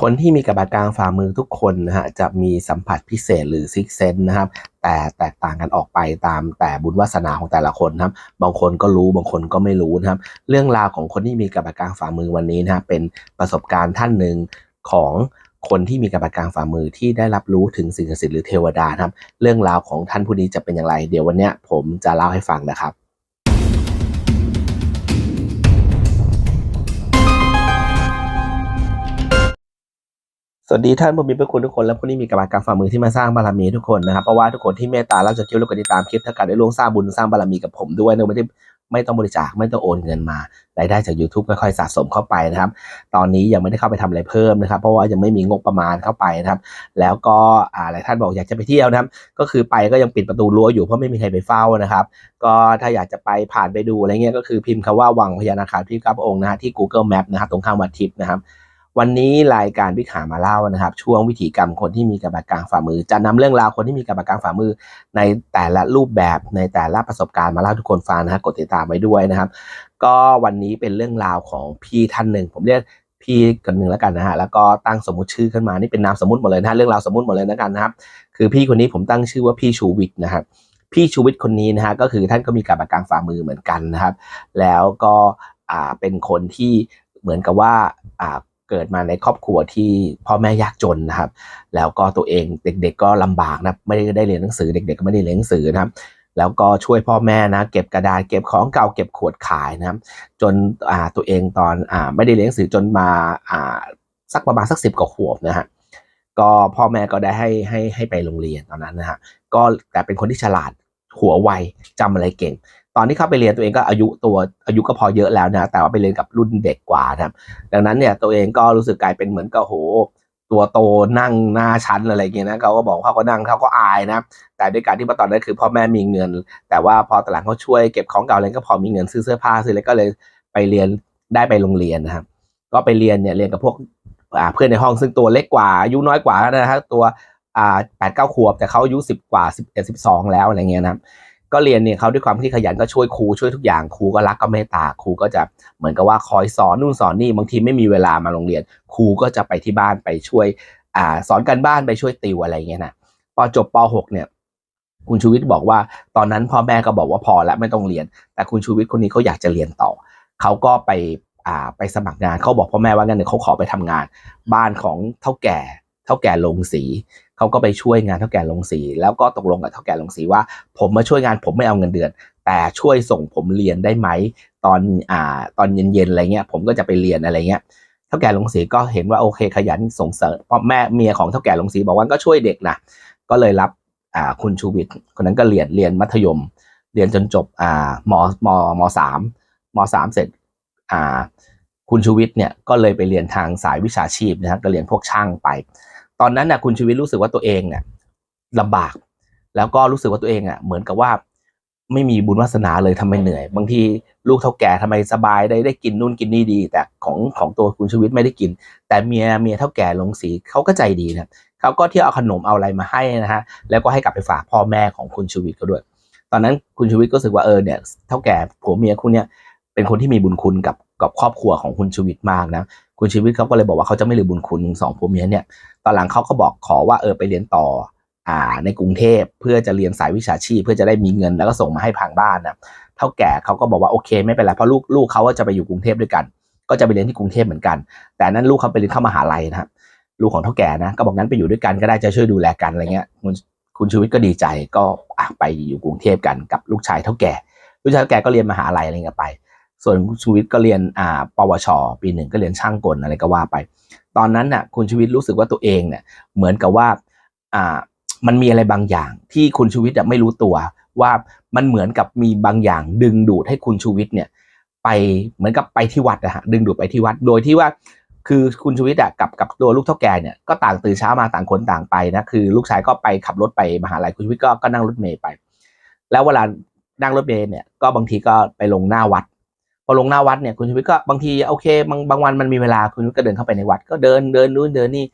คนที่มีกระบากลางฝ่ามือทุกคนนะฮะจะมีสัมผัสพิเศษหรือซิกเซนนะครับ แต่แตกต่างกันออกไปตามแต่บุญวาสนาของแต่ละคนครับ บางคนก็รู้บางคนก็ไม่รู้นะครับ เรื่องราวของคนที่มีกระบากลางฝ่ามือวันนี้นะครับเป็นประสบการณ์ท่านหนึ่งของคนที่มีกระบากลางฝ่ามือที่ได้รับรู้ถึงสิ่งศักดิ์สิทธิ์หรือเทวดานะครับ เรื่องราวของท่านผู้นี้จะเป็นอย่างไร เดี๋ยววันนี้ผมจะเล่าให้ฟังนะครับ สวัสดีท่านผู้มีพระคุณทุกคนและผู้ที่มีกำลังการฝ่ามือที่มาสร้างบารมีทุกคนนะครับเพราะว่าทุกคนที่เมตตาเราจะคิดและกติดตามคลิปถ้าการได้ร่วมสร้างบุญสร้างบารมีกับผมด้วยนะไม่ได้ไม่ต้องบริจาคไม่ต้องโอนเงินมารายได้จาก YouTube ค่อยๆสะสมเข้าไปนะครับ ตอนนี้ยังไม่ได้เข้าไปทำอะไรเพิ่มนะครับ เพราะว่ายังไม่มีงบประมาณเข้าไปนะครับ แล้วก็อ่าหลายท่านบอกอยากจะไปเที่ยวนะครับ ก็คือไปก็ยังปิดประตูรั้วอยู่เพราะไม่มีใครไปเฝ้านะครับ ก็ถ้าอยากจะไปผ่านไปดูอะไรเงี้ยก็คือพิมพ์คำว่าวังพญานาคาที่ก้าพระองค์นะฮะที่ Google Map นะครับตรงข้างวัดทิพย์นะครับ วันนี้รายการพิขามาเล่านะครับ ช่วงวิถีกรรมคนที่มีกระบากลางฝ่ามือ จะนำเรื่องราวคนที่มีกระบากลางฝ่ามือ ในแต่ละรูปแบบในแต่ละประสบการณ์มาเล่าทุกคนฟังนะฮะกดติดตามไว้ด้วยนะครับ ก็วันนี้เป็นเรื่องราวของพี่ท่านหนึ่งผมเรียกพี่คนหนึ่งแล้วกันนะฮะแล้วก็ตั้งสมมติชื่อขึ้นมานี่เป็นนามสมมติหมดเลยนะฮะเรื่องราวสมมติหมดเลยแล้วกันนะครับ คือพี่คนนี้ผมตั้งชื่อว่าพี่ชูวิทย์นะครับพี่ชูวิทย์คนนี้นะฮะก็คือท่านก็มีกระบากลางฝ่ามือเหมือนกันนะครับ แล้วก็อ่าเป็นคนที่เหมือนกับว่าอ่า เกิดมาในครอบครัวที่พ่อแม่ยากจนนะครับ แล้วก็ตัวเองเด็ก ๆ ก็ลำบากนะไม่ได้ได้เรียนหนังสือเด็ก ๆ ก็ไม่ได้เรียนหนังสือนะครับ แล้วก็ช่วยพ่อแม่นะเก็บกระดาษเก็บของเก่าเก็บขวดขายนะครับ จนตัวเองตอนอไม่ได้เรียนหนังสือจนมาสักประมาณสักสิบกว่าขวบนะฮะก็พ่อแม่ก็ได้ให้ให้ให้ไปโรงเรียนตอนนั้นนะฮะก็แต่เป็นคนที่ฉลาด หัวไวจำอะไรเก่ง ตอนที่เข้าไปเรียนตัวเองก็อายุตัวอายุก็พอเยอะแล้วนะ แต่ว่าไปเรียนกับรุ่นเด็กกว่านะดังนั้นเนี่ยตัวเองก็รู้สึกกลายเป็นเหมือนกับโหตัวโตนั่งหน้าชั้นอะไรเงี้ยนะเขาก็บอกเขาก็นั่งเขาก็อายนะ แต่ด้วยการที่ว่าตอนนั้นคือพ่อแม่มีเงิน แต่ว่าพอตหลังเขาช่วยเก็บของเก่าอะไรก็พอมีเงินซื้อเสื้อผ้าซื้ออะไรก็เลยไปเรียนได้ไปโรงเรียนนะครับ ก็ไปเรียนเนี่ยเรียนกับพวกเพื่อนในห้องซึ่งตัวเล็กกว่าอายุน้อยกว่านะฮะตัว อ่าแปดเก้าขวบแต่เขาอายุสิบกว่าสิบเอ็ดสิบสองแล้วอะไรเงี้ยนะก็เรียนเนี่ยเขาด้วยความที่ขยันก็ช่วยครูช่วยทุกอย่างครูก็รักก็เมตตาครูก็จะเหมือนกับว่าคอยสอนนู่นสอนนี่บางทีไม่มีเวลามาโรงเรียน ครูก็จะไปที่บ้านไปช่วยอ่าสอนกันบ้านไปช่วยติวอะไรเงี้ยนะพอจบป .6 เนี่ยคุณชูวิทย์บอกว่าตอนนั้นพ่อแม่ก็บอกว่าพอแล้วไม่ต้องเรียน แต่คุณชูวิทย์คนนี้เขาอยากจะเรียนต่อเขาก็ไปอ่าไปสมัครงานเขาบอกพ่อแม่ว่างั้นเดี๋ยวเขาขอไปทำงาน บ้านของเท่าแก่ เท่าแก่ลงสีเขาก็ไปช่วยงานเท่าแก่ลงสี แล้วก็ตกลงกับเท่าแก่ลงสีว่า ผมมาช่วยงานผมไม่เอาเงินเดือน แต่ช่วยส่งผมเรียนได้ไหมตอนอ่าตอนเย็นๆอะไรเงี้ยผมก็จะไปเรียนอะไรเงี้ยเท่าแก่ลงสีก็เห็นว่าโอเคขยันส่งเสริมพ่อแม่เมียของเท่าแก่ลงสีบอกว่าก็ช่วยเด็กนะก็เลยรับอ่าคุณชูวิทย์คนนั้นก็เรียนเรียนมัธยม เรียนจนจบอ่ามมมสามมสามเสร็จอ่าคุณชูวิทย์เนี่ยก็เลยไปเรียนทางสายวิชาชีพนะครับก็เรียนพวกช่างไป ตอนนั้นน่ะคุณชูวิทย์รู้สึกว่าตัวเองเนี่ยลำบาก แล้วก็รู้สึกว่าตัวเองอะเหมือนกับว่าไม่มีบุญวาสนาเลยทำไมเหนื่อย บางทีลูกเท่าแก่ทำไมสบายได้ได้กินนู่นกินนี่ดี แต่ของของตัวคุณชูวิทย์ไม่ได้กิน แต่เมียเมียเท่าแก่ลงสีเขาก็ใจดีนะเขาก็เที่ยวเอาขนมเอาอะไรมาให้นะฮะแล้วก็ให้กลับไปฝากพ่อแม่ของคุณชูวิทย์เขาด้วย ตอนนั้นคุณชูวิทย์ก็รู้สึกว่าเออเนี่ยเท่าแก่ผัวเมียคู่เนี้ยเป็นคนที่มีบุญคุณกับกับครอบครัวของคุณชูวิทย์มากนะ คุณชูวิทย์เขาก็เลยบอกว่าเขาจะไม่ลืมบุญคุณสองผัวเมียเนี่ยตอนหลังเขาก็บอกขอว่าเออไปเรียนต่ออ่าในกรุงเทพเพื่อจะเรียนสายวิชาชีพ เพื่อจะได้มีเงินแล้วก็ส่งมาให้ทางบ้านนะเท่าแก่เขาก็บอกว่าโอเค ไม่เป็นไรเพราะลูกลูกเขาจะไปอยู่กรุงเทพด้วยกัน ก็จะไปเรียนที่กรุงเทพเหมือนกัน แต่นั้นลูกเขาไปเรียนเข้ามหาลัยนะครับลูกของเท่าแก่นะก็บอกงั้นไปอยู่ด้วยกันก็ได้จะช่วยดูแลกันอะไรเงี้ยคุณคุณชูวิทย์ก็ดีใจก็ไปอยู่กรุงเทพกันกับลูกชายเท่าแก่ ลูกชายเท่าแก่ก็เรียนมหาลัยอะไรเงี้ยไป ส่วนคุณชูวิทย์ก็เรียนอ่าปวช ปีหนึ่งก็เรียนช่างกลอะไรก็ว่าไป ตอนนั้นน่ะคุณชูวิทย์รู้สึกว่าตัวเองเนี่ยเหมือนกับว่าอ่ามันมีอะไรบางอย่างที่คุณชูวิทย์อะไม่รู้ตัวว่ามันเหมือนกับมีบางอย่างดึงดูดให้คุณชูวิทย์เนี่ยไปเหมือนกับไปที่วัดนะฮะดึงดูดไปที่วัดโดยที่ว่าคือคุณชูวิทย์อะกับกับตัวลูกเท่าแก่เนี่ยก็ต่างตื่นเช้ามาต่างคนต่างไปนะคือ ลูกชายก็ไปขับรถไปมหาลัยคุณชูวิทย์ก็ก็นั่งรถเมล์ไป แล้วเวลานั่งรถเมล์เนี่ยก็บางทีก็ไปลงหน้าวัด พอลงหน้าวัดเนี่ยคุณชูวิทย์ก็บางทีโอเคบางบางวันมันมีเวลาคุณชูวิทย์ก็เดินเข้าไปในวัด ก็เดินเดินนู่นเดินนี่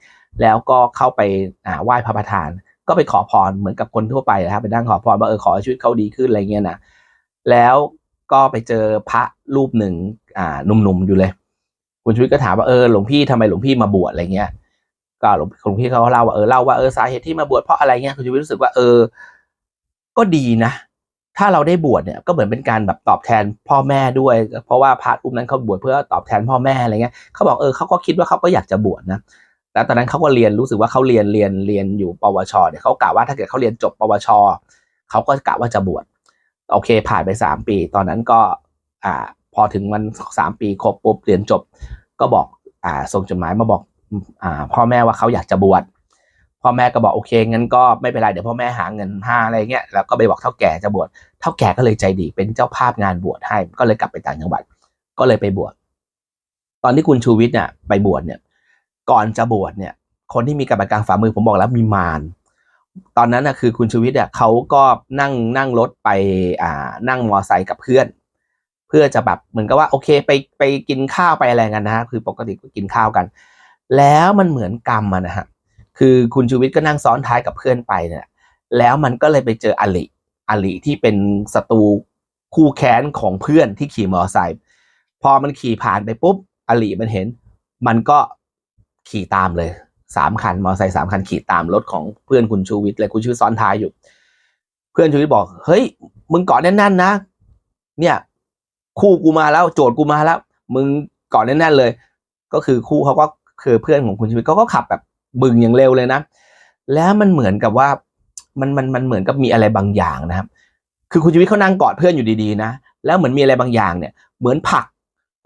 แล้วก็เข้าไปอ่าไหว้พระประธาน ก็ไปขอพรเหมือนกับคนทั่วไปนะครับไปนั่งขอพรว่าเออขอให้ชีวิตเขาดีขึ้นอะไรเงี้ยนะแล้วก็ไปเจอพระรูปหนึ่งอ่าหนุ่มๆอยู่เลย คุณชูวิทย์ก็ถามว่าเออหลวงพี่ทำไมหลวงพี่มาบวชอะไรเงี้ยก็หลวงหลวงพี่เขาเล่าว่าเออเล่าว่าเออสาเหตุที่มาบวชเพราะอะไรเงี้ยคุณชูวิทย์รู้สึกว่าเออ ก็ดีนะ ถ้าเราได้บวชเนี่ยก็เหมือนเป็นการแบบตอบแทนพ่อแม่ด้วย เพราะว่าพระรูปนั้นเขาบวชเพื่อตอบแทนพ่อแม่อะไรเงี้ยเขาบอกเออเขาก็คิดว่าเขาก็อยากจะบวชนะแล้วตอนนั้นเขาก็เรียนรู้สึกว่าเขาเรียนเรียนเรียนอยู่ปวชเนี่ยเขากะว่าถ้าเกิดเขาเรียนจบปวชเขาก็กะว่าจะบวชโอเค ผ่านไปสามปี ตอนนั้นก็อ่าพอถึงวันสามปีครบปุ๊บเรียนจบ ก็บอกอ่าส่งจดหมายมาบอกอ่าพ่อแม่ว่าเขาอยากจะบวช พ่อแม่ก็บอกโอเคงั้นก็ไม่เป็นไรเดี๋ยวพ่อแม่หาเงินห้าอะไรเงี้ยแล้วก็ไปบอกเท่าแก่จะบวชเท่าแก่ก็เลยใจดีเป็นเจ้าภาพงานบวชให้ ก็เลยกลับไปต่างจังหวัด ก็เลยไปบวชตอนที่คุณชูวิทย์เนี่ยไปบวชเนี่ย ก่อนจะบวชเนี่ย คนที่มีกรรมการฝ่ามือผมบอกแล้วมีมารตอนนั้นนะคือคุณชูวิทย์เนี่ยเขาก็นั่งนั่งรถไปอ่านั่งมอไซค์กับเพื่อน เพื่อจะแบบเหมือนกับว่าโอเคไปไปกินข้าวไปอะไรกันนะฮะคือปกติก็กินข้าวกัน แล้วมันเหมือนกรรมอะนะฮะ คือคุณชูวิทย์ก็นั่งซ้อนท้ายกับเพื่อนไปเนี่ยแล้วมันก็เลยไปเจออลิอลิที่เป็นศัตรูคู่แค้นของเพื่อนที่ขี่มอเตอร์ไซค์พอมันขี่ผ่านไปปุ๊บอลิมันเห็น มันก็ขี่ตามเลยสามคันมอเตอร์ไซค์สามคันขี่ตามรถของเพื่อนคุณชูวิทย์เลยคุณชูวิทย์ซ้อนท้ายอยู่ เพื่อนชูวิทย์บอกเฮ้ยมึงเกาะแน่นๆนะ เนี่ย คู่กูมาแล้ว โจทย์กูมาแล้ว มึงเกาะแน่นๆเลย ก็คือคู่เขาก็คือเพื่อนของคุณชูวิทย์เขาก็ขับแบบ บึงอย่างเร็วเลยนะ แล้วมันเหมือนกับว่ามันมันมันเหมือนกับมีอะไรบางอย่างนะครับ คือคุณชีวิตเขานั่งกอดเพื่อนอยู่ดีๆนะ แล้วเหมือนมีอะไรบางอย่างเนี่ย เหมือนผัก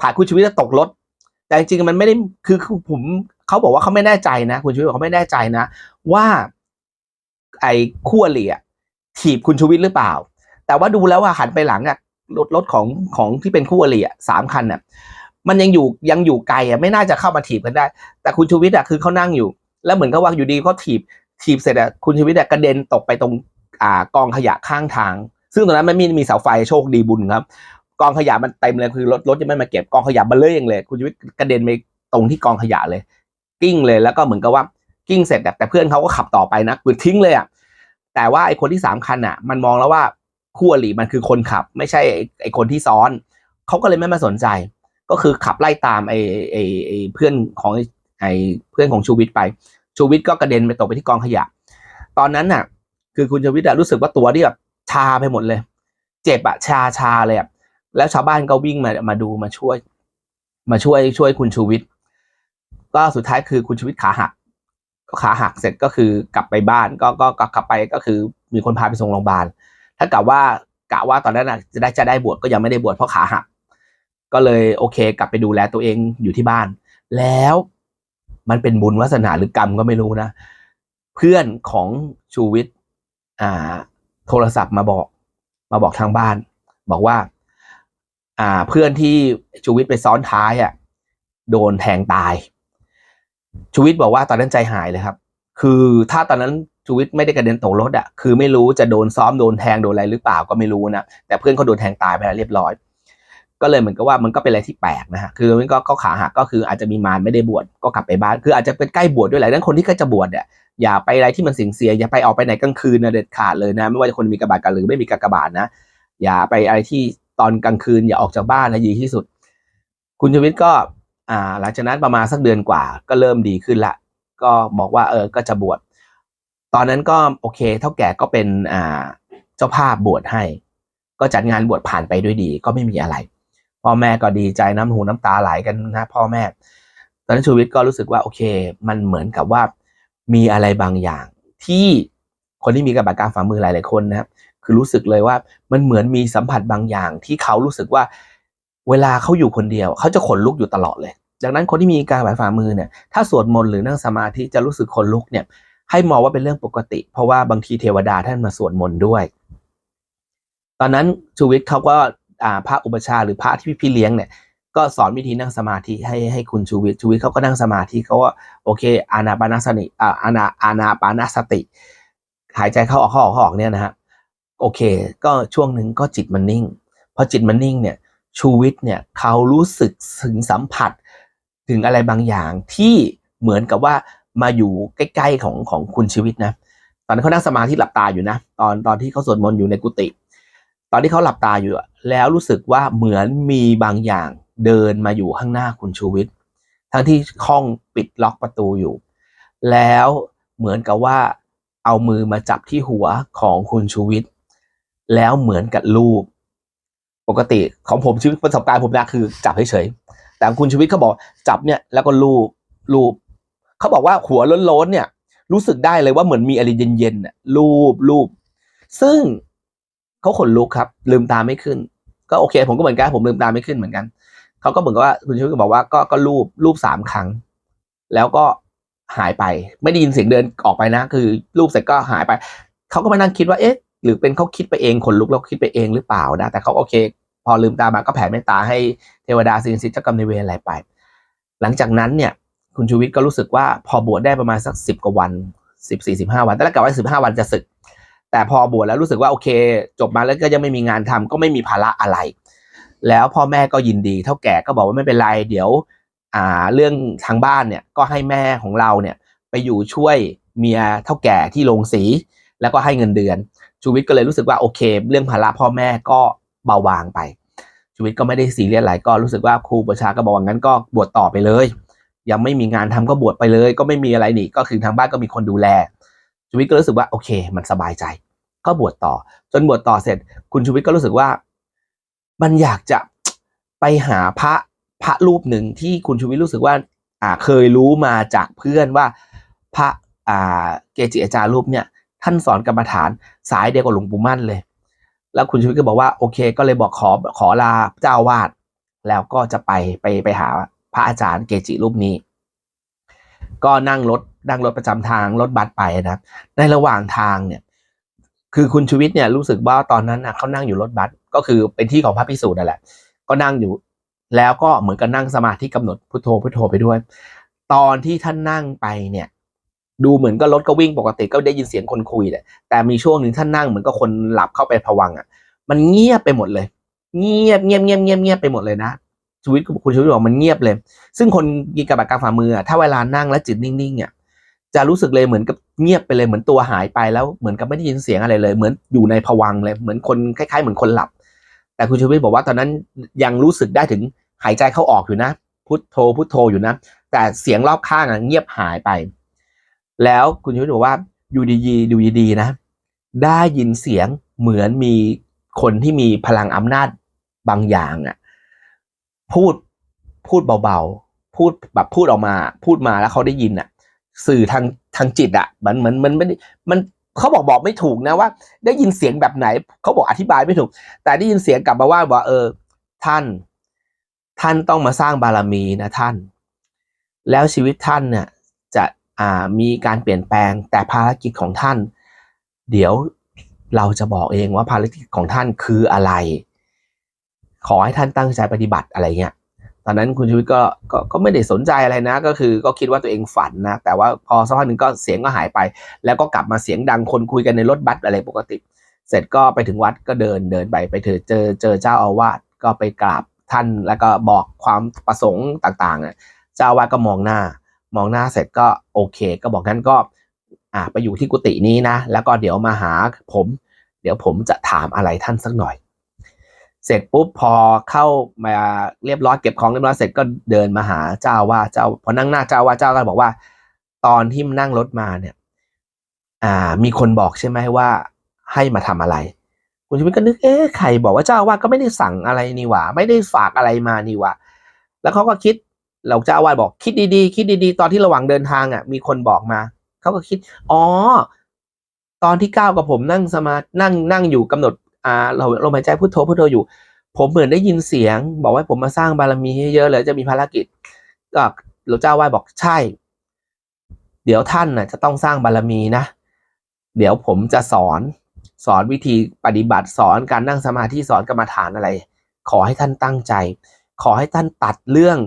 ผักคุณชีวิตจะตกรถ แต่จริงๆมันไม่ได้ คือคือผมเขาบอกว่าเขาไม่แน่ใจนะ คุณชีวิตบอกเขาไม่แน่ใจนะ ว่า ไอ้คู่อริอะถีบคุณชูวิทย์หรือเปล่า แต่ว่าดูแล้วว่าหันไปหลังอะรถรถของของที่เป็นคู่อริอะสามคันเนี่ยมันยังอยู่ยังอยู่ไกลอะไม่น่าจะเข้ามาถีบกันได้ แต่คุณชูวิทย์อะคือเขานั่งอยู่ แล้วเหมือนเขาวาอยู่ดีเขาถีบถีบเสร็จอะคุณชูวิทย์อะกระเด็นตกไปตรงอ่ากองขยะข้างทาง ซึ่งตรงนั้นมันมีมีเสาไฟโชคดีบุญครับ กองขยะมันเต็มเลยคือรถรถยังไม่มาเก็บกองขยะเบลเลยอย่างเลย คุณชูวิทย์กระเด็นไปตรงที่กองขยะเลย กิ้งเลยแล้วก็เหมือนกับว่ากิ้งเสร็จแต่เพื่อนเขาก็ขับต่อไปนะคือทิ้งเลยอะแต่ว่าไอ้คนที่สามคันอะมันมองแล้วว่าคู่อริมันคือคนขับ ไม่ใช่ไอ้คนที่ซ้อนเขาก็เลยไม่มาสนใจ ก็คือขับไล่ตามไอไอ้ไอ้เพื่อนของ ไอ้เพื่อนของชูวิทย์ไป ชูวิทย์ก็กระเด็นไปตกไปที่กองขยะ ตอนนั้นน่ะ คือคุณชูวิทย์รู้สึกว่าตัวที่แบบชาไปหมดเลย เจ็บอะชาชาเลยอะแล้วชาวบ้านก็วิ่งมามาดูมาช่วย มาช่วยช่วยคุณชูวิทย์ก็สุดท้ายคือคุณชูวิทย์ขาหักก็ขาหักเสร็จก็คือกลับไปบ้านก็ก็กลับไปก็คือมีคนพาไปส่งโรงพยาบาล ถ้ากะว่ากะว่าตอนนั้นน่ะจะได้จะได้บวชก็ยังไม่ได้บวชเพราะขาหัก ก็เลยโอเค กลับไปดูแลตัวเองอยู่ที่บ้าน แล้ว มันเป็นบุญวาสนาหรือกรรมก็ไม่รู้นะ เพื่อนของชูวิทย์อ่า โทรศัพท์มาบอก มาบอกทางบ้าน บอกว่า อ่า เพื่อนที่ชูวิทย์ไปซ้อนท้ายอะ โดนแทงตาย ชูวิทย์บอกว่าตอนนั้นใจหายเลยครับ คือถ้าตอนนั้นชูวิทย์ไม่ได้กระเด็นตกรถอะ คือไม่รู้จะโดนซ้อมโดนแทงโดนอะไรหรือเปล่าก็ไม่รู้นะ แต่เพื่อนเขาโดนแทงตายไปแล้วเรียบร้อย ก็เลยเหมือนกับว่ามันก็เป็นอะไรที่แปลกนะฮะคือมันก็ก็ขาหักก็คืออาจจะมีมารไม่ได้บวชก็กลับไปบ้าน คืออาจจะเป็นใกล้บวชด้วยแหละดังนั้นคนที่ก็จะบวชเนี่ยอย่าไปอะไรที่มันเสี่ยงเสียอย่าไปออกไปไหนกลางคืนนะเด็ดขาดเลยนะ ไม่ว่าจะคนมีกระบาดกันหรือไม่มีกระบาดนะ อย่าไปอะไรที่ตอนกลางคืนอย่าออกจากบ้านนะดีที่สุด คุณชวิทย์ก็อ่าหลังจากนั้นประมาณสักเดือนกว่า ก็เริ่มดีขึ้นละ ก็บอกว่าเออก็จะบวชตอนนั้นก็โอเค เท่าแก่ก็เป็นอ่าเจ้าภาพบวชให้ ก็จัดงานบวชผ่านไปด้วยดี ก็ไม่มีอะไร พ่อแม่ก็ดีใจน้ำหูน้ำตาไหลกันนะพ่อแม่ ตอนนั้นชูวิทย์ก็รู้สึกว่าโอเค มันเหมือนกับว่ามีอะไรบางอย่าง ที่คนที่มีกระบาดการฝ่ามือหลายๆคนนะครับคือรู้สึกเลยว่ามันเหมือนมีสัมผัสบางอย่าง ที่เขารู้สึกว่าเวลาเขาอยู่คนเดียว เขาจะขนลุกอยู่ตลอดเลย ดังนั้นคนที่มีการบาดฝ่ามือเนี่ยถ้าสวดมนต์หรือนั่งสมาธิจะรู้สึกขนลุกเนี่ยให้มองว่าเป็นเรื่องปกติ เพราะว่าบางทีเทวดาท่านมาสวดมนต์ด้วย ตอนนั้นชูวิทย์เขาก็อ่า พระอุปชาหรือพระที่พี่เลี้ยงเนี่ยก็สอนวิธีนั่งสมาธิให้ให้คุณชูวิทย์ชูวิทย์เขาก็นั่งสมาธิเขาว่าโอเค อานาปานสติอ่าอานาอานาปานสติ หายใจเข้าออกเข้าออกเข้าออกเนี่ยนะฮะโอเค ก็ช่วงหนึ่งก็จิตมันนิ่งพอจิตมันนิ่งเนี่ยชูวิทย์เนี่ยเขารู้สึกถึงสัมผัสถึงอะไรบางอย่างที่เหมือนกับว่ามาอยู่ใกล้ๆของของคุณชีวิตนะ ตอนนั้นเขานั่งสมาธิหลับตาอยู่นะ ตอนตอนที่เขาสวดมนต์อยู่ในกุฏิ ตอนที่เขาหลับตาอยู่แล้วรู้สึกว่าเหมือนมีบางอย่างเดินมาอยู่ข้างหน้าคุณชูวิทย์ทั้งที่ห้องปิดล็อกประตูอยู่ แล้วเหมือนกับว่าเอามือมาจับที่หัวของคุณชูวิทย์แล้วเหมือนกับรูปปกติของผมชีวิตประสบการณ์ผมนะคือจับเฉยๆแต่คุณชูวิทย์เขาบอกจับเนี่ยแล้วก็รูปรูปเขาบอกว่าหัวล้นๆเนี่ย รู้สึกได้เลยว่าเหมือนมีอะไรเย็นๆน่ะรูปรูปซึ่ง เขาขนลุกครับ ลืมตาไม่ขึ้น ก็โอเค ผมก็เหมือนกันผมลืมตาไม่ขึ้นเหมือนกันเขาก็เหมือนกับว่าคุณชูวิทย์บอกว่าก็ก็รูปรูปสามครั้ง แล้วก็หายไป ไม่ได้ยินเสียงเดินออกไปนะ คือรูปเสร็จก็หายไปเขาก็มานั่งคิดว่าเอ๊ะ หรือเป็นเขาคิดไปเองขนลุกแล้วคิดไปเองหรือเปล่านะแต่เขาโอเค พอลืมตามาก็แผ่เมตตาให้เทวดาสิ่งศักดิ์สิทธิ์เจ้ากรรมนายเวรอะไรไป หลังจากนั้นเนี่ย คุณชูวิทย์ก็รู้สึกว่าพอบวชได้ประมาณสักสิบกว่าวันสิบสี่สิบห้าวันแต่แรกกะว่าสิบห้าวันจะศึก แต่พอบวชแล้วรู้สึกว่าโอเค จบมาแล้วก็ยังไม่มีงานทำก็ไม่มีภาระอะไร แล้วพ่อแม่ก็ยินดี เท่าแก่ก็บอกว่าไม่เป็นไรเดี๋ยวอ่าเรื่องทางบ้านเนี่ยก็ให้แม่ของเราเนี่ยไปอยู่ช่วยเมียเท่าแก่ที่โรงสี แล้วก็ให้เงินเดือนชูวิทย์ก็เลยรู้สึกว่าโอเค เรื่องภาระพ่อแม่ก็เบาบางไปชูวิทย์ก็ไม่ได้ซีเรียสอะไรก็รู้สึกว่าครูประชาก็บอกว่างั้นก็บวชต่อไปเลย ยังไม่มีงานทำก็บวชไปเลย ก็ไม่มีอะไรนี่ก็คือทางบ้านก็มีคนดูแล ชูวิทย์ก็รู้สึกว่าโอเค มันสบายใจ ก็บวชต่อ จนบวชต่อเสร็จ คุณชูวิทย์ก็รู้สึกว่า มันอยากจะไปหาพระพระรูปหนึ่งที่คุณชูวิทย์รู้สึกว่า อ่าเคยรู้มาจากเพื่อนว่าพระอ่าเกจิอาจารย์รูปเนี่ย ท่านสอนกรรมฐานสายเดียวกับหลวงปู่มั่นเลย แล้วคุณชูวิทย์ก็บอกว่าโอเค ก็เลยบอกขอขอลาเจ้าวาดแล้วก็จะไปไปไปหาพระอาจารย์เกจิรูปนี้ ก็นั่งรถนั่งรถประจำทางรถบัสไปนะครับ ในระหว่างทางเนี่ย คือคุณชูวิทย์เนี่ยรู้สึกว่าตอนนั้นนะเขานั่งอยู่รถบัสก็คือเป็นที่ของพระพิสูจน์นั่นแหละ ก็นั่งอยู่ แล้วก็เหมือนกับนั่งสมาธิกำหนดพุทโธพุทโธไปด้วย ตอนที่ท่านนั่งไปเนี่ย ดูเหมือนก็รถก็วิ่งปกติก็ได้ยินเสียงคนคุยแหละแต่มีช่วงหนึ่งท่านนั่งเหมือนกับคนหลับเข้าไปผวังอะ มันเงียบไปหมดเลย เงียบเงียบเงียบเงียบเงียบไปหมดเลยนะ ชวิตคุณชีวิตบอกมันเงียบเลย ซึ่งคนกินกับปากกางฝ่ามืออะถ้าเวลานั่งแล้วจิตนิ่งๆเนี่ยจะรู้สึกเลยเหมือนกับเงียบไปเลยเหมือนตัวหายไปแล้วเหมือนกับไม่ได้ยินเสียงอะไรเลย เหมือนอยู่ในผวังเลยเหมือนคนคล้ายๆ เหมือนคนหลับ แต่คุณชูวิทย์บอกว่าตอนนั้นยังรู้สึกได้ถึงหายใจเข้าออกอยู่นะ พุทโธพุทโธอยู่นะ แต่เสียงรอบข้างอะเงียบหายไป แล้วคุณชูวิทย์บอกว่าอยู่ดีๆดูดีๆนะ ได้ยินเสียงเหมือนมีคนที่มีพลังอำนาจบางอย่างอะ พูดพูดเบาๆ พูดแบบพูดออกมา พูดมาแล้วเขาได้ยินอะ สื่อทางทางจิตอะ มันมันมันไม่ได้มันเขาบอกบอกไม่ถูกนะว่า ได้ยินเสียงแบบไหนเขาบอกอธิบายไม่ถูก แต่ได้ยินเสียงกลับมาว่าว่าเออ ท่าน ท่านต้องมาสร้างบารมีนะท่าน แล้วชีวิตท่านเนี่ยจะอ่ามีการเปลี่ยนแปลงแต่ภารกิจของท่าน เดี๋ยวเราจะบอกเองว่าภารกิจของท่านคืออะไร ขอให้ท่านตั้งใจปฏิบัติอะไรเงี้ยตอนนั้นคุณชูวิทย์ก็ก็ก็ไม่ได้สนใจอะไรนะ ก็คือก็คิดว่าตัวเองฝันนะ แต่ว่าพอสักพักหนึ่งก็เสียงก็หายไป แล้วก็กลับมาเสียงดังคนคุยกันในรถบัสอะไรปกติ เสร็จก็ไปถึงวัดก็เดินเดินไปไปเถอเจอเจอเจ้าอาวาสก็ไปกราบท่านแล้วก็บอกความประสงค์ต่างๆเจ้าอาวาสก็มองหน้า มองหน้าเสร็จก็โอเค ก็บอกงั้นก็อ่าไปอยู่ที่กุฏินี้นะ แล้วก็เดี๋ยวมาหาผม เดี๋ยวผมจะถามอะไรท่านสักหน่อย เสร็จปุ๊บพอเข้ามาเรียบร้อยเก็บของเรียบร้อยเสร็จก็เดินมาหาเจ้าว่าเจ้าพอนั่งหน้าเจ้าว่าเจ้าก็บอกว่า ตอนที่นั่งรถมาเนี่ย อ่า มีคนบอกใช่ไหมว่า ให้มาทำอะไร คุณชูวิทย์ก็นึกเอ๊ะใครบอกว่าเจ้าว่าก็ไม่ได้สั่งอะไรนี่หว่า ไม่ได้ฝากอะไรมานี่หว่า แล้วเขาก็คิดเราเจ้าว่าบอกคิดดีๆ คิดดีๆ ตอนที่ระหว่างเดินทางอะ มีคนบอกมาเขาก็คิด อ๋อ ตอนที่ก้าวกับผมนั่งสมานั่งนั่งอยู่กำหนด อ่าเราลมหายใจพุทโธพุทโธอยู่ ผมเหมือนได้ยินเสียง บอกว่าผมมาสร้างบารมีให้เยอะเลยจะมีภารกิจก็หลวงเจ้าว่าบอกใช่ เดี๋ยวท่านน่ะจะต้องสร้างบารมีนะ เดี๋ยวผมจะสอนสอนวิธีปฏิบัติสอนการนั่งสมาธิสอนกรรมฐานอะไร ขอให้ท่านตั้งใจ ขอให้ท่านตัดเรื่อง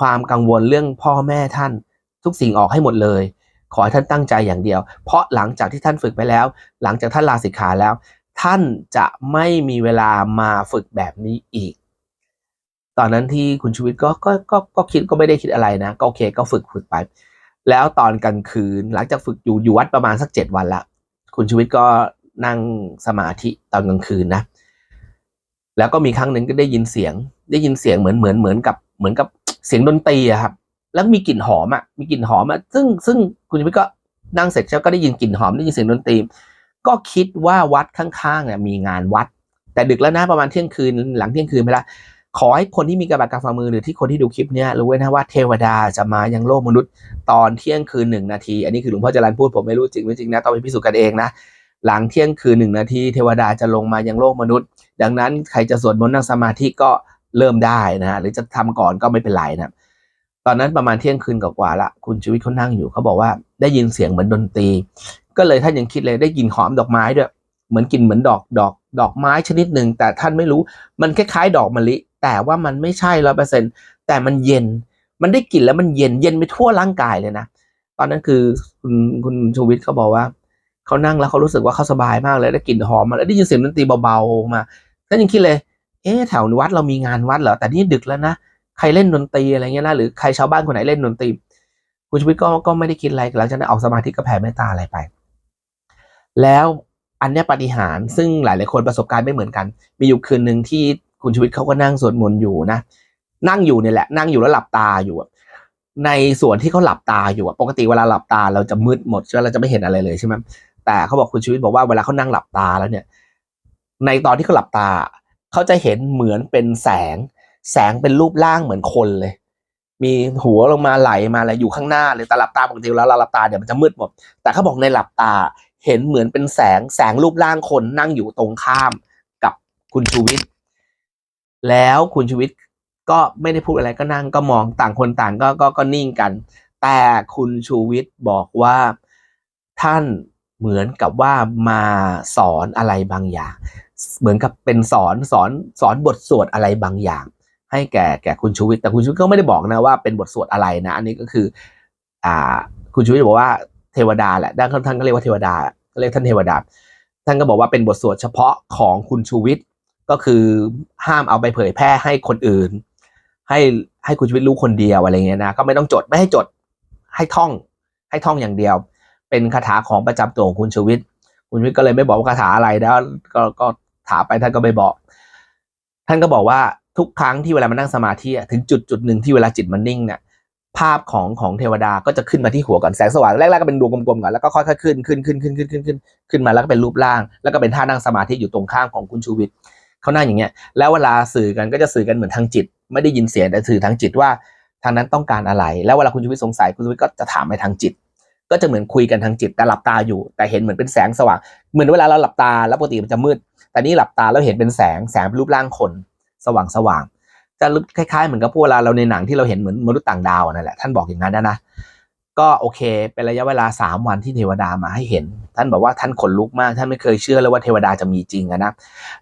ความกังวลเรื่องพ่อแม่ท่าน ทุกสิ่งออกให้หมดเลย ขอให้ท่านตั้งใจอย่างเดียว เพราะหลังจากที่ท่านฝึกไปแล้ว หลังจากท่านลาสิกขาแล้ว ท่านจะไม่มีเวลามาฝึกแบบนี้อีก ตอนนั้นที่คุณชูวิทย์ก็ก็ก็ก็คิดก็ไม่ได้คิดอะไรนะ ก็โอเคก็ฝึกฝึกไป แล้วตอนกลางคืนหลังจากฝึกอยู่อยู่วัดประมาณสักเจ็ดวันละ คุณชูวิทย์ก็นั่งสมาธิตอนกลางคืนนะ แล้วก็มีครั้งหนึ่งก็ได้ยินเสียง ได้ยินเสียงเหมือนเหมือนเหมือนกับเหมือนกับเสียงดนตรีอะครับ แล้วมีกลิ่นหอมอะมีกลิ่นหอมอะซึ่งซึ่งคุณชูวิทย์ก็นั่งเสร็จแล้วก็ได้ยินกลิ่นหอมได้ยินเสียงดนตรี ก็คิดว่าวัดข้างๆเนี่ยมีงานวัด แต่ดึกแล้วนะประมาณเที่ยงคืนหลังเที่ยงคืนไปละขอให้คนที่มีกระบาดกาฝามือหรือที่คนที่ดูคลิปเนี้ยรู้ไว้นะว่าเทวดาจะมายังโลกมนุษย์ตอนเที่ยงคืนหนึ่งนาที อันนี้คือหลวงพ่อจรันพูดผมไม่รู้จริงไม่จริงนะต้องไปพิสูจน์กันเองนะหลังเที่ยงคืนหนึ่งนาทีเทวดาจะลงมายังโลกมนุษย์ ดังนั้นใครจะสวดมนต์นั่งสมาธิก็เริ่มได้นะฮะหรือจะทำก่อนก็ไม่เป็นไรนะ ตอนนั้นประมาณเที่ยงคืนกว่าละคุณชีวิตเขานั่งอยู่เขาบอกว่าได้ยินเสียงเหมือนดนตรี ก็เลยท่านยังคิดเลยได้กลิ่นหอมดอกไม้ด้วย เหมือนกลิ่นเหมือนดอกดอกดอกไม้ชนิดหนึ่งแต่ท่านไม่รู้มันคล้ายๆ ดอกมะลิ แต่ว่ามันไม่ใช่ร้อยเปอร์เซ็นแต่มันเย็น มันได้กลิ่นแล้วมันเย็นเย็นไปทั่วร่างกายเลยนะตอนนั้นคือคุณคุณชูวิทย์เขาบอกว่าเขานั่งแล้วเขารู้สึกว่าเขาสบายมากเลยได้กลิ่นหอมมาแล้วได้ยินเสียงดนตรีเบาๆมาท่านยังคิดเลย เอ๊ะแถววัดเรามีงานวัดเหรอแต่นี่ดึกแล้วนะ ใครเล่นดนตรีอะไรเงี้ยนะหรือใครชาวบ้านคนไหนเล่นดนตรี คุณชูวิทย์ก็ก็ไม่ได้คิดอะไรหลังจากนั้นออกสมาธิก็แผ่เมตตาอะไรไป แล้วอันเนี้ยปฏิหารซึ่งหลายๆคนประสบการณ์ไม่เหมือนกัน มีอยู่คืนหนึ่งที่คุณชูวิทย์เขาก็นั่งสวดมนต์อยู่นะ นั่งอยู่เนี่ยแหละนั่งอยู่แล้วหลับตาอยู่ในส่วนที่เขาหลับตาอยู่ปกติเวลาหลับตาเราจะมืดหมดใช่ไหมเราจะไม่เห็นอะไรเลยใช่ไหมแต่เขาบอกคุณชูวิทย์บอกว่าเวลาเขานั่งหลับตาแล้วเนี่ย ในตอนที่เขาหลับตาเขาจะเห็นเหมือนเป็นแสง แสงเป็นรูปร่างเหมือนคนเลย มีหัวลงมาไหลมาอะไรอยู่ข้างหน้าเลยแต่หลับตาปกติแล้วเราหลับตาเดี๋ยวมันจะมืดหมด แต่เขาบอกในหลับตาเห็นเหมือนเป็นแสงแสงรูปร่างคนนั่งอยู่ตรงข้ามกับคุณชูวิทย์แล้วคุณชูวิทย์ก็ไม่ได้พูดอะไรก็นั่งก็มองต่างคนต่างก็ก็ก็นิ่งกัน แต่คุณชูวิทย์บอกว่าท่านเหมือนกับว่ามาสอนอะไรบางอย่าง เหมือนกับเป็นสอนสอนสอนบทสวดอะไรบางอย่าง ให้แก่แก่คุณชูวิทย์แต่คุณชูวิทย์ก็ไม่ได้บอกนะว่าเป็นบทสวดอะไรนะ อันนี้ก็คืออ่าคุณชูวิทย์บอกว่าเทวดาแหละด้านท่านก็เรียกว่าเทวดาก็เรียกท่านเทวดา ท่านก็บอกว่าเป็นบทสวดเฉพาะของคุณชูวิทย์ก็คือห้ามเอาไปเผยแพร่ให้คนอื่น ให้ให้คุณชูวิทย์รู้คนเดียวอะไรเงี้ยนะก็ไม่ต้องจดไม่ให้จดให้ท่องให้ท่องอย่างเดียว เป็นคาถาของประจำตัวของคุณชูวิทย์คุณชูวิทย์ก็เลยไม่บอกว่าคาถาอะไรแล้วก็ก็ถามไปท่านก็ไม่บอก ท่านก็บอกว่า ทุกครั้งที่เวลามานั่งสมาธิถึงจุดจุดหนึ่งที่เวลาจิตมันนิ่งเนี่ยภาพของของเทวดาก็จะขึ้นมาที่หัวก่อนแสงสว่างแรกๆก็เป็นดวงกลมๆก่อนแล้วก็ค่อยๆขึ้นขึ้นขึ้นขึ้นขึ้นขึ้นขึ้นขึ้นมาแล้วก็เป็นรูปร่าง แล้วก็เป็นท่านั่งสมาธิอยู่ตรงข้างของคุณชูวิทย์เขานั่งอย่างเงี้ยแล้วเวลาสื่อกันก็จะสื่อกันเหมือนทางจิต ไม่ได้ยินเสียงแต่สื่อทางจิตว่าทางนั้นต้องการอะไร แล้วเวลาคุณชูวิทย์สงสัยคุณชูวิทย์ก็จะถามไปทางจิต ก็จะเหมือนคุยกันทางจิตแต่หลับตาอยู่ แต่เห็นเหมือนเป็นแสงสว่างเหมือนเวลาเราหลับตาแล้วปกติมันจะมืด แต่นี่หลับตาแล้วเห็นเป็นแสงแสงเป็นรูปร่างคน สว่างสว่างจะคล้ายๆเหมือนกับพวกเวลาเราในหนังที่เราเห็นเหมือนมนุษย์ต่างดาวนั่นแหละท่านบอกอย่างนั้นนะนะก็โอเค เป็นระยะเวลาสามวันที่เทวดามาให้เห็น ท่านบอกว่าท่านขนลุกมากท่านไม่เคยเชื่อเลยว่าเทวดาจะมีจริงนะ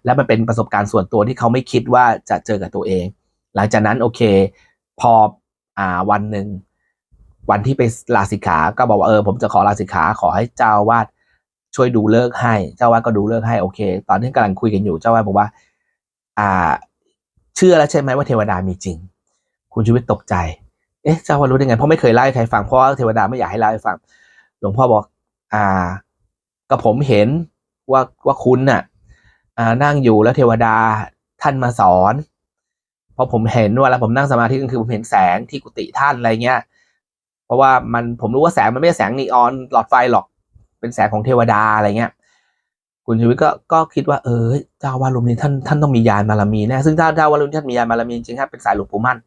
และมันเป็นประสบการณ์ส่วนตัวที่เขาไม่คิดว่าจะเจอกับตัวเอง หลังจากนั้นโอเค พออ่าวันหนึ่งวันที่ไปลาสิกขา ก็บอกว่าเออผมจะขอลาสิกขาขอให้เจ้าวาดช่วยดูเลิกให้ เจ้าวาดก็ดูเลิกให้โอเค ตอนที่กำลังคุยกันอยู่เจ้าวาดบอกว่า อ่า เชื่อแล้วใช่ไหมว่าเทวดามีจริง คุณชีวิตตกใจ เอ๊ะเจ้าวารู้ได้ไงเพราะไม่เคยเล่าให้ใครฟังเพราะว่าเทวดาไม่อยากให้เล่าให้ฟัง หลวงพ่อบอก อ่าก็ผมเห็นว่าว่าคุณน่ะอ่านั่งอยู่แล้วเทวดาท่านมาสอนเพราะผมเห็นเวลาผมนั่งสมาธิก็คือผมเห็นแสงที่กุฏิท่านอะไรเงี้ย เพราะว่ามันผมรู้ว่าแสงมันไม่ใช่แสงนีออนหลอดไฟหรอก เป็นแสงของเทวดาอะไรเงี้ย คุณชีวิตก็ก็คิดว่าเออเจ้าวารูปนี้ท่านท่านต้องมียานบารมีแน่ซึ่งถ้าเจ้าวารูปนี้ท่านมียานบารมีจริงๆครับเป็นสายหลวงปู่มั่น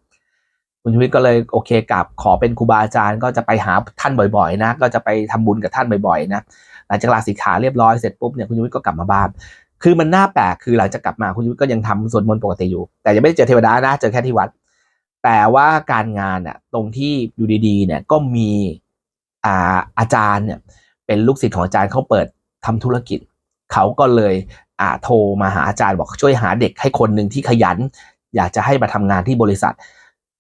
คุณชีวิตก็เลยโอเคกับขอเป็นครูบาอาจารย์ก็จะไปหาท่านบ่อยๆ นะ ก็จะไปทำบุญกับท่านบ่อยๆนะหลังจากลาสิกขาเรียบร้อยเสร็จปุ๊บเนี่ยคุณชีวิตก็กลับมาบ้านคือมันน่าแปลกคือหลังจากกลับมาคุณชีวิตก็ยังทำสวดมนต์ปกติอยู่ แต่ยังไม่ได้เจอเทวดานะเจอแค่ที่วัด แต่ว่าการงานอะตรงที่อยู่ดีๆเนี่ยก็มีอ่าอาจารย์เนี่ยเป็นลูกศิษย์ของอาจารย์เขาเปิดทำธุรกิจ เขาก็เลยอ่าโทรมาหาอาจารย์บอกช่วยหาเด็กให้คนหนึ่งที่ขยัน อยากจะให้มาทำงานที่บริษัท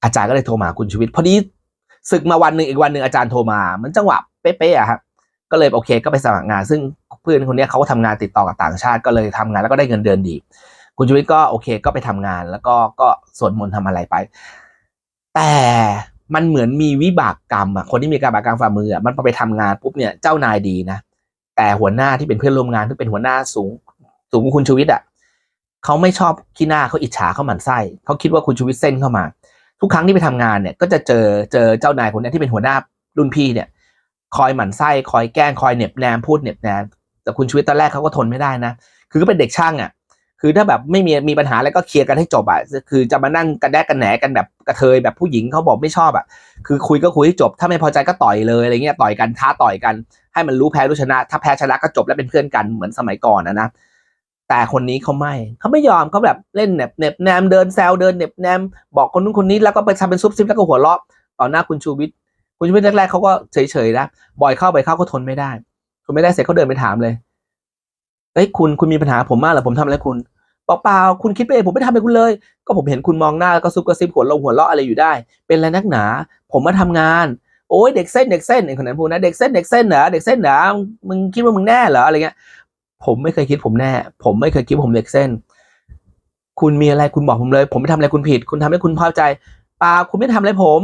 อาจารย์ก็เลยโทรมาคุณชีวิตพอดีศึกมาวันหนึ่งอีกวันหนึ่งอาจารย์โทรมา มันจังหวะเป๊ะๆอะครับก็เลยโอเคก็ไปสมัครงาน ซึ่งเพื่อนคนนี้เขาก็ทำงานติดต่อกับต่างชาติก็เลยทำงานแล้วก็ได้เงินเดือนดี คุณชูวิทย์ก็โอเคก็ไปทำงานแล้วก็ก็สวดมนต์ทำอะไรไป แต่มันเหมือนมีวิบากกรรมอะคนที่มีการบากกรรมฝ่ามืออะมันพอไปทำงานปุ๊บเนี่ยเจ้านายดีนะ แต่หัวหน้าที่เป็นเพื่อนร่วมงานที่เป็นหัวหน้าสูงสูงคุณชูวิทย์อะเขาไม่ชอบขี้หน้าเขาอิจฉาเขาหมั่นไส้เขาคิดว่าคุณชูวิทย์เส้นเข้ามา ทุกครั้งที่ไปทำงานเนี่ย ก็จะเจอเจอเจ้านายคนนี้ที่เป็นหัวหน้ารุ่นพี่เนี่ย คอยหมั่นไส้คอยแกล้งคอยเหน็บแนมพูดเหน็บแนมแต่คุณชูวิทย์ตอนแรกเขาก็ทนไม่ได้นะคือก็เป็นเด็กช่างอะ คือถ้าแบบไม่มีมีปัญหาอะไรก็เคลียร์กันให้จบอะคือจะมานั่งกันแดกกันแหนกันแบบกระเทยแบบผู้หญิงเขาบอกไม่ชอบอะคือคุยก็คุยให้จบ ถ้าไม่พอใจก็ต่อยเลยอะไรเงี้ยต่อยกันท้าต่อยกัน ให้มันรู้แพ้รู้ชนะ ถ้าแพ้ชนะก็จบแล้วเป็นเพื่อนกันเหมือนสมัยก่อนนะนะแต่คนนี้เขาไม่เขาไม่ยอมเขาแบบเล่นเน็บเน็บแนมเดินแซวเดินเน็บแนมบอกคนนู้นคนนี้แล้วก็ไปทำเป็นซุบซิบแล้วก็หัวเราะต่อหน้าคุณชูวิทย์คุณชูวิทย์แรกๆเขาก็เฉยๆนะบ่อยเข้าบ่อยเข้าก็ทนไม่ได้ทนไม่ได้เสร็จเขาเดินไปถามเลย เฮ้ยคุณคุณมีปัญหาผมมากเหรอผมทำอะไรคุณบอกเปล่าคุณคิดไปเองผมไม่ทำอะไรคุณเลย ก็ผมเห็นคุณมองหน้าแล้วก็ซุบกระซิบหัวลงหัวเราะอะไรอยู่ได้ เป็นอะไรนักหนา ผมมาทำงาน โอ้ยเด็กเส้นเด็กเส้นไอ้คนนั้นพูดนะเด็กเส้นเด็กเส้นเหรอเด็กเส้นเหรอมึงคิดว่ามึงแน่เหรออะไรเงี้ย ผมไม่เคยคิดผมแน่ ผมไม่เคยคิดผมเด็กเส้น คุณมีอะไรคุณบอกผมเลย ผมไม่ทำอะไรคุณผิด คุณทำให้คุณพอใจเปล่าคุณไม่ทำอะไรผม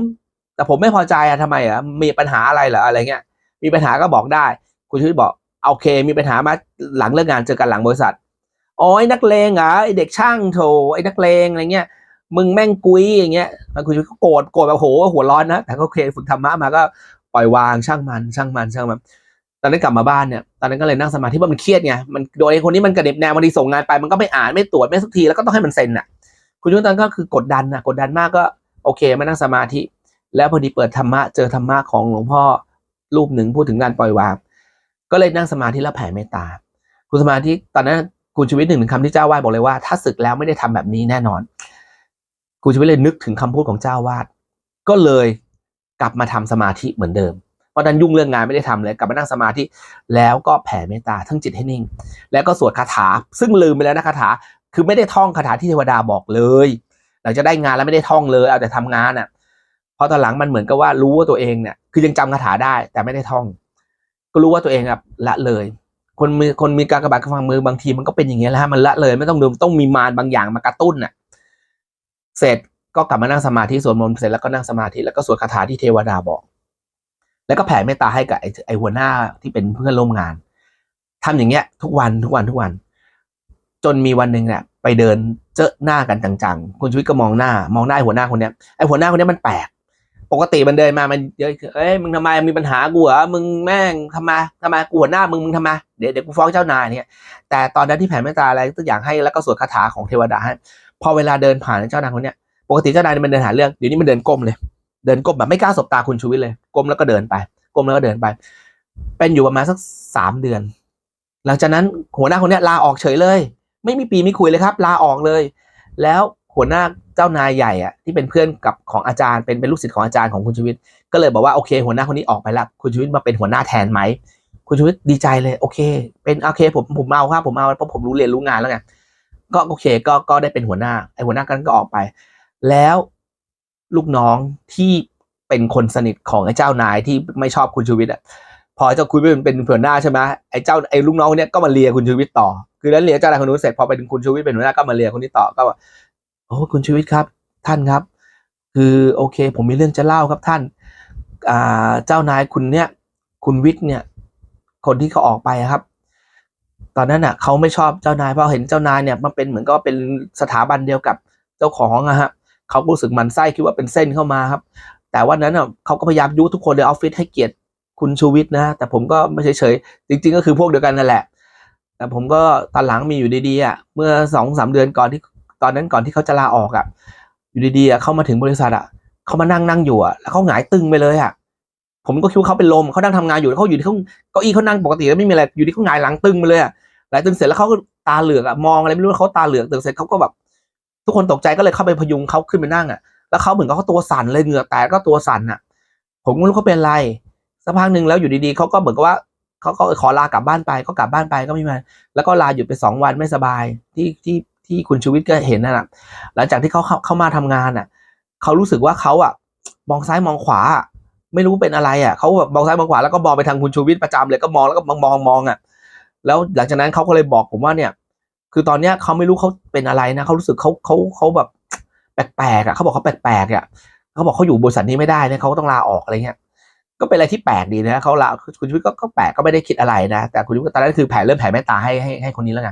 แต่ผมไม่พอใจอะทำไมอะมีปัญหาอะไรเหรออะไรเงี้ยมีปัญหาก็บอกได้ คุณชูวิทย์บอก โอเค มีปัญหามาหลังเลิกงานเจอกันหลังบริษัทโอ้ยนักเลงเหรอไอเด็กช่างโถไอ้นักเลงอะไรเงี้ยมึงแม่งกุยอย่างเงี้ยแล้วคุณชูวิทย์ก็โกรธโกรธแบบโหหัวร้อนนะแต่ก็โอเคฝึกธรรมะมาก็ปล่อยวางช่างมันช่างมันช่างมันตอนนั้นกลับมาบ้านเนี่ยตอนนั้นก็เลยนั่งสมาธิว่าะมันเครียดไงมันโดยไอ้คนนี้มันกระเด็บแนวบางทีส่งงานไปมันก็ไม่อ่านไม่ตรวจไม่สักทีแล้วก็ต้องให้มันเซ็นอะ คุณยุทธตอนนนก็คือกดดันนะกดดันมากก็โอเคมานั่งสมาธิ แล้วพอดีเปิดธรรมะเจอธรรมะของหลวงพ่อรูปหนึ่งพูดถึงการปล่อยวาง ก็เลยนั่งสมาธิแล้วแผ่เมตตา คุณสมาธิตอนนั้นคุณชีวิตหนึ่งคำที่เจ้าวาดบอกเลยว่า ถ้าศึกแล้วไม่ได้ทำแบบนี้แน่นอน คุณชีวิตเลยนึกถึงคำพูดของเจ้าวาด ก็เลยกลับมาทำสมาธิเหมือนเดิม เพราะนั้นยุ่งเรื่องงานไม่ได้ทำเลย กลับมานั่งสมาธิแล้วก็แผ่เมตตาทั้งจิตให้นิ่ง แล้วก็สวดคาถา ซึ่งลืมไปแล้วนะคาถา คือไม่ได้ท่องคาถาที่เทวดาบอกเลยหลังจะได้งานแล้วไม่ได้ท่องเลย เอาแต่ทำงานอะพอตอนหลังมันเหมือนกับว่ารู้ว่าตัวเองเนี่ยคือยังจำคาถาได้แต่ไม่ได้ท่อง ก็รู้ว่าตัวเองแบบละเลย คนมีคนมีการกระบาดกระฟังมือบางทีมันก็เป็นอย่างเงี้ยแหละฮะมันละเลยไม่ต้องดูต้องมีมารบางอย่างมากระตุ้นน่ะเสร็จก็กลับมานั่งสมาธิสวดมนต์เสร็จแล้วก็นั่งสมาธิแล้วก็สวดคาถาที่เทวดาบอก แล้วก็แผ่เมตตาให้กับไอ้ไอ้หัวหน้าที่เป็นเพื่อนร่วมงานทำอย่างเงี้ย ทุกวันทุกวันทุกวัน จนมีวันหนึ่งเนี่ยไปเดินเจอหน้ากันจังๆคุณชีวิตก็มองหน้ามองหน้าไอ้หัวหน้าคนเนี้ยไอ้หัวหน้าคนเนี้ยมันแปลก ปกติมันเดินมามันเยอะเอ้ยมึงทำไมมีปัญหากูเหรอมึงแม่งทำไมทำไมกูหัวหน้ามึงมึงทำไมเดี๋ยวเดี๋ยวกูฟ้องเจ้านายเนี่ย แต่ตอนนั้นที่แผ่เมตตาอะไรตัวอย่างให้แล้วก็สวดคาถาของเทวดาให้พอเวลาเดินผ่านเจ้านายคนเนี้ยปกติเจ้านายมันเดินหาเรื่องเดี๋ยวนี้มันเดินก้มเลย เดินก้มแบบไม่กล้าสบตาคุณชูวิทย์เลยก้มแล้วก็เดินไปก้มแล้วก็เดินไป เป็นอยู่ประมาณสักสามเดือน หลังจากนั้นหัวหน้าคนเนี้ยลาออกเฉยเลย ไม่มีปีไม่คุยเลยครับ ลาออกเลย แล้ว หัวหน้าเจ้านายใหญ่อะที่เป็นเพื่อนกับของอาจารย์เป็นเป็นลูกศิษย์ของอาจารย์ของคุณชูวิทย์ก็เลยบอกว่าโอเค หัวหน้าคนนี้ออกไปละคุณชูวิทย์มาเป็นหัวหน้าแทนไหมคุณชูวิทย์ดีใจเลยโอเค เป็นโอเคผมผมเอาครับผมเอาเพราะผมรู้เรียนรู้งานแล้วไงก็โอเคก็ก็ได้เป็นหัวหน้าไอหัวหน้ากันก็ออกไป แล้วลูกน้องที่เป็นคนสนิทของไอ้เจ้านายที่ไม่ชอบคุณชูวิทย์อะพอเจ้าคุณเป็นเป็นหัวหน้าใช่ไหมไอ้เจ้าไอ้ลูกน้องคนเนี้ยก็มาเลียคุณชูวิทย์ต่อ คือแล้วเลียเจ้านายคนนู้นเสร็จพอไปถึงคุณชูวิทย์เป็นหัวหน้าก็มาเลียคนนี้ต่อก็ อ้คุณชูวิทย์ครับท่านครับ คือโอเค ผมมีเรื่องจะเล่าครับท่านเจ้านายคุณเนี่ย คุณวิทย์เนี่ย คนที่เขาออกไปครับ ตอนนั้นอะเขาไม่ชอบเจ้านายเพราะเห็นเจ้านายเนี่ยมันเป็นเหมือนก็เป็นสถาบันเดียวกับเจ้าของอะฮะเขารู้สึกหมันไส้คิดว่าเป็นเส้นเข้ามาครับ แต่วันนั้นอะเขาก็พยายามยุทุกคนในออฟฟิศให้เกียรติคุณชูวิทย์นะ แต่ผมก็ไม่เฉยๆจริง ๆ ก็คือพวกเดียวกันนั่นแหละแต่ผมก็ตอนหลังมีอยู่ดีๆอะเมื่อสองสามเดือนก่อนที่ ตอนนั้นก่อนที่เขาจะลาออกอะ อยู่ดีๆเข้ามาถึงบริษัทอะเขามานั่งนั่งอยู่อะแล้วเขาหงายตึงไปเลยอะผมก็คิดว่าเขาเป็นลมเขานั่งทำงานอยู่แล้วเขาอยู่ที่เขาเก้าอี้เขานั่งปกติแล้วไม่มีอะไรอยู่ที่เขาหงายหลังตึงไปเลยอะหลายตึงเสร็จแล้วเขาก็ตาเหลือกอะมองอะไรไม่รู้เขาตาเหลือกตึงเสร็จเขาก็แบบ ทุกคนตกใจก็เลยเข้าไปพยุงเขาขึ้นไปนั่งอะแล้วเขาเหมือนกับเขาตัวสั่นเลยเหงื่อแตกก็ตัวสั่นอะ ผมก็ไม่รู้เขาเป็นอะไรสักพักหนึ่งแล้วอยู่ดีๆเขาก็เหมือนกับว่าเขาก็ขอลากลับบ้านไปก็กลับบ้านไปก็ไม่มาแล้วก็ลาหยุดไปสองวันไม่สบายที่ที่ ที่คุณชูวิทย์ก็เห็นนั่นแหละหลังจากที่เขาเข้าขามาทำงานอะเขารู้สึกว่าเขาอะมองซ้ายมองขวา ไม่รู้เป็นอะไรอะเขาแบบมองซ้ายมองขวาแล้วก็มองไปทางคุณชูวิทย์ประจำเลยก็มองแล้วก็มองมองมองอะ แล้วหลังจากนั้นเขาก็เลยบอกผมว่าเนี่ย คือตอนเนี้ยเขาไม่รู้เขาเป็นอะไรนะเขารู้สึกเขาเขาเขาแบบแปลกๆอะเขาบอกเขาแปลกๆอะเขาบอกเขาอยู่บริษัทนี้ไม่ได้เนี่ยเขาก็ต้องลาออกอะไรเงี้ยก็เป็นอะไรที่แปลกดีนะเขาลาคุณชูวิทย์ก็แปลกก็ไม่ได้คิดอะไรนะ แต่คุณชูวิทย์ตอนนั้นคือแผ่เริ่มแผ่เมตตาให้ให้ให้คนนี้แล้วไง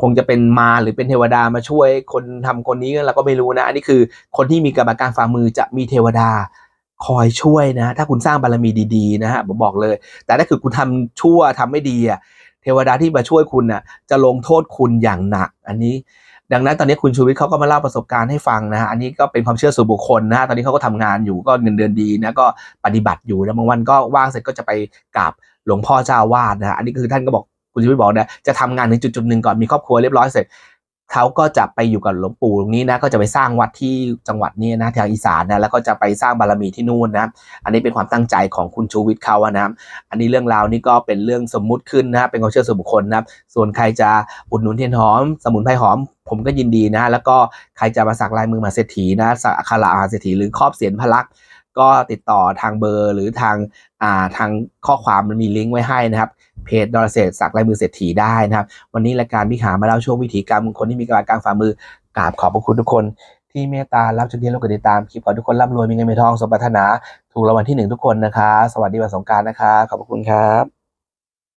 คงจะเป็นมาหรือเป็นเทวดามาช่วยคนทำคนนี้เราก็ไม่รู้นะ อันนี้คือคนที่มีกรรมการฝ่ามือจะมีเทวดาคอยช่วยนะ ถ้าคุณสร้างบารมีดีๆนะฮะผมบอกเลย แต่ถ้าคือคุณทำชั่วทำไม่ดีอะเทวดาที่มาช่วยคุณน่ะจะลงโทษคุณอย่างหนัก อันนี้ ดังนั้นตอนนี้คุณชูวิทย์เขาก็มาเล่าประสบการณ์ให้ฟังนะฮะอันนี้ก็เป็นความเชื่อส่วนบุคคลนะฮะตอนนี้เขาก็ทำงานอยู่ก็เงินเดือนดีนะก็ปฏิบัติอยู่แล้วบางวันก็ว่างเสร็จก็จะไปกราบหลวงพ่อเจ้าวาดนะฮะอันนี้คือท่านก็บอก คุณชูวิทย์บอกนะจะทำงานถึงจุดจุดๆหนึ่งก่อนมีครอบครัวเรียบร้อยเสร็จเขาก็จะไปอยู่กับหลวงปู่ตรงนี้นะก็จะไปสร้างวัดที่จังหวัดนี้นะทางอีสานนะแล้วก็จะไปสร้างบารมีที่นู่นนะอันนี้เป็นความตั้งใจของคุณชูวิทย์เขาอะนะอันนี้เรื่องราวนี้ก็เป็นเรื่องสมมุติขึ้นนะเป็นความเชื่อส่วนบุคคลนะส่วนใครจะอุดหนุนเทียนหอม สมุนไพรหอม ผมก็ยินดีนะ แล้วก็ใครจะมาสักลายมือมหาเศรษฐีนะสักอักขระมหาเศรษฐีหรือครอบเสียนพลักษก็ติดต่อทางเบอร์หรือทางอ่าทางข้อความมันมีลิงก์ไว้ให้นะครับ เพจดอลเศษสักลายมือเศรษฐีได้นะครับ วันนี้รายการพิหามาเล่าช่วงวิถีกรรมคนที่มีกำลังกลางฝ่ามือกราบขอบพระคุณทุกคนที่เมตตารับชมเที่ยวและกดติดตามคลิปขอให้ทุกคนร่ำรวยมีเงินมีทองสมปรารถนา ถูกรางวัลที่หนึ่งทุกคนนะคะ สวัสดีวันสงการนะคะขอบพระคุณครับ